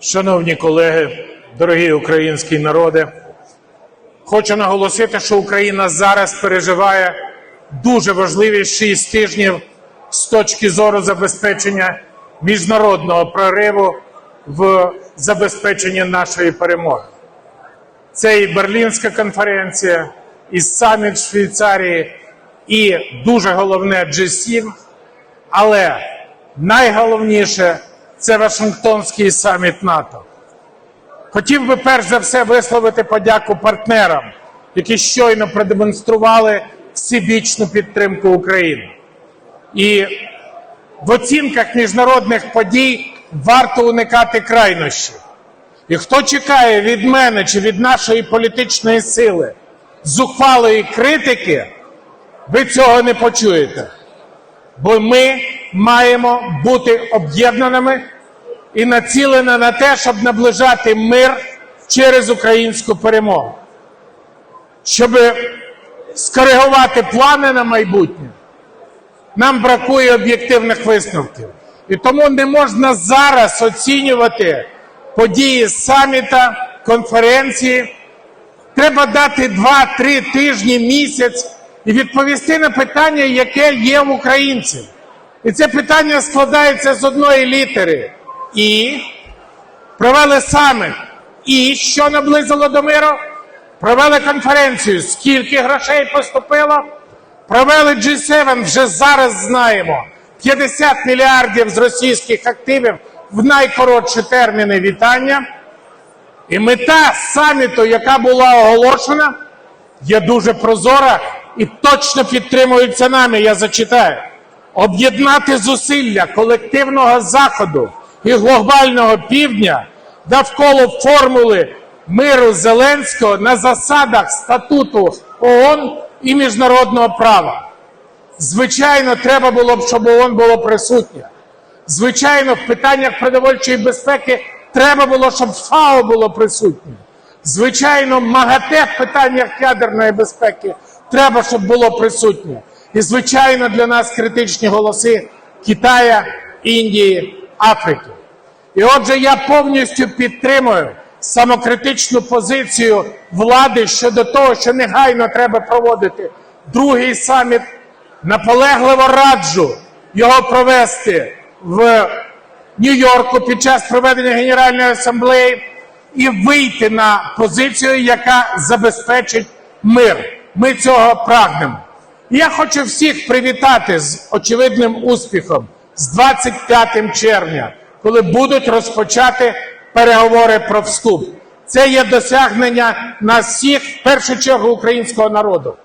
Шановні колеги, дорогі українські народи, хочу наголосити, що Україна зараз переживає дуже важливі шість тижнів з точки зору забезпечення міжнародного прориву в забезпеченні нашої перемоги. Це і Берлінська конференція, і саміт Швейцарії, і дуже головне G7. Але найголовніше це Вашингтонський саміт НАТО. Хотів би перш за все висловити подяку партнерам, які щойно продемонстрували всебічну підтримку України. І в оцінках міжнародних подій варто уникати крайнощів. І хто чекає від мене чи від нашої політичної сили зухвалої критики, ви цього не почуєте. Бо ми маємо бути об'єднаними і націлені на те, щоб наближати мир через українську перемогу. Щоб скоригувати плани на майбутнє, нам бракує об'єктивних висновків. І тому не можна зараз оцінювати події саміта, конференції. Треба дати 2-3 тижні, місяць і відповісти на питання, яке є в українців. І це питання складається з одної літери. І провели саміт. І що наблизило до миру? Провели конференцію. Скільки грошей поступило? Провели G7, вже зараз знаємо. 50 мільярдів з російських активів в найкоротші терміни вітання. І мета саміту, яка була оголошена, є дуже прозора і точно підтримується нами. Я зачитаю. Об'єднати зусилля колективного заходу і глобального півдня навколо формули миру Зеленського на засадах статуту ООН і міжнародного права. Звичайно, треба було б, щоб ООН було присутнє. Звичайно, в питаннях продовольчої безпеки треба було, щоб ФАО було присутнє. Звичайно, МАГАТЕ в питаннях ядерної безпеки треба, щоб було присутнє. І, звичайно, для нас критичні голоси Китая, Індії, Африки. І отже, я повністю підтримую самокритичну позицію влади щодо того, що негайно треба проводити другий саміт. Наполегливо раджу його провести в Нью-Йорку під час проведення Генеральної асамблеї і вийти на позицію, яка забезпечить мир. Ми цього прагнемо. Я хочу всіх привітати з очевидним успіхом з 25 червня, коли будуть розпочати переговори про вступ. Це є досягнення нас всіх, в першу чергу українського народу.